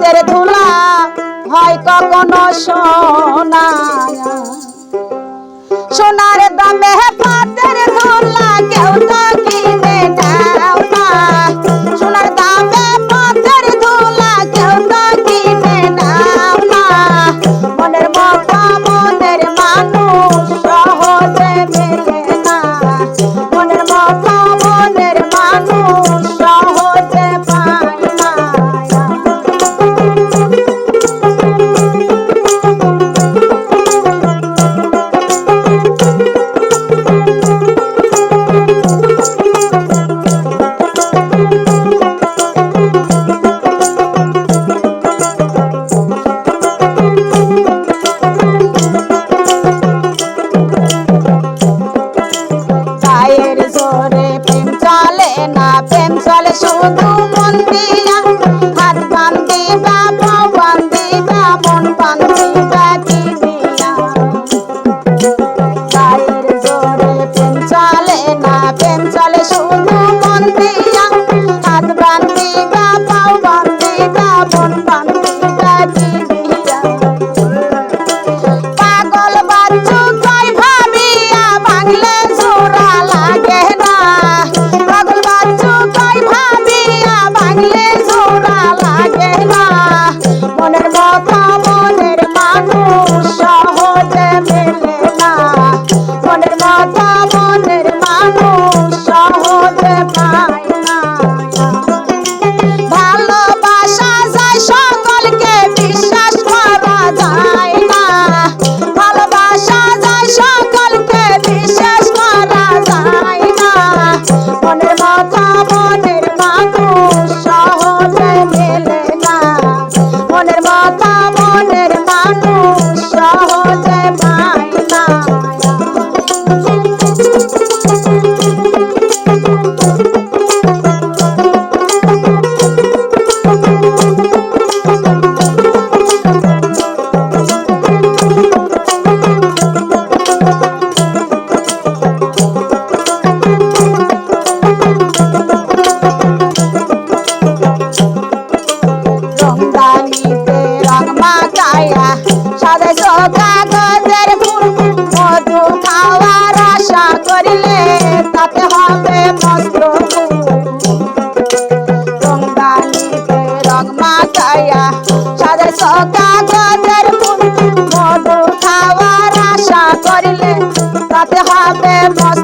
কাজের ধুলা হয় কখনো সোনা সোনার দামে হ্যাঁ মেলে না মনের মতো মনের মানুষ সহজে পায় না ভালোবাসা যায় সকলকে বিশ্বাস করা যায় না ভালোবাসা যায় সকলকে বিশ্বাস করা যায় না মনের মতো তাতে হবে মন্ত্র রংদানিতে রং মাখায়া সাদা সকা গজের মধু খাওয়ার আশা করিলে তাতে হবে মস্ত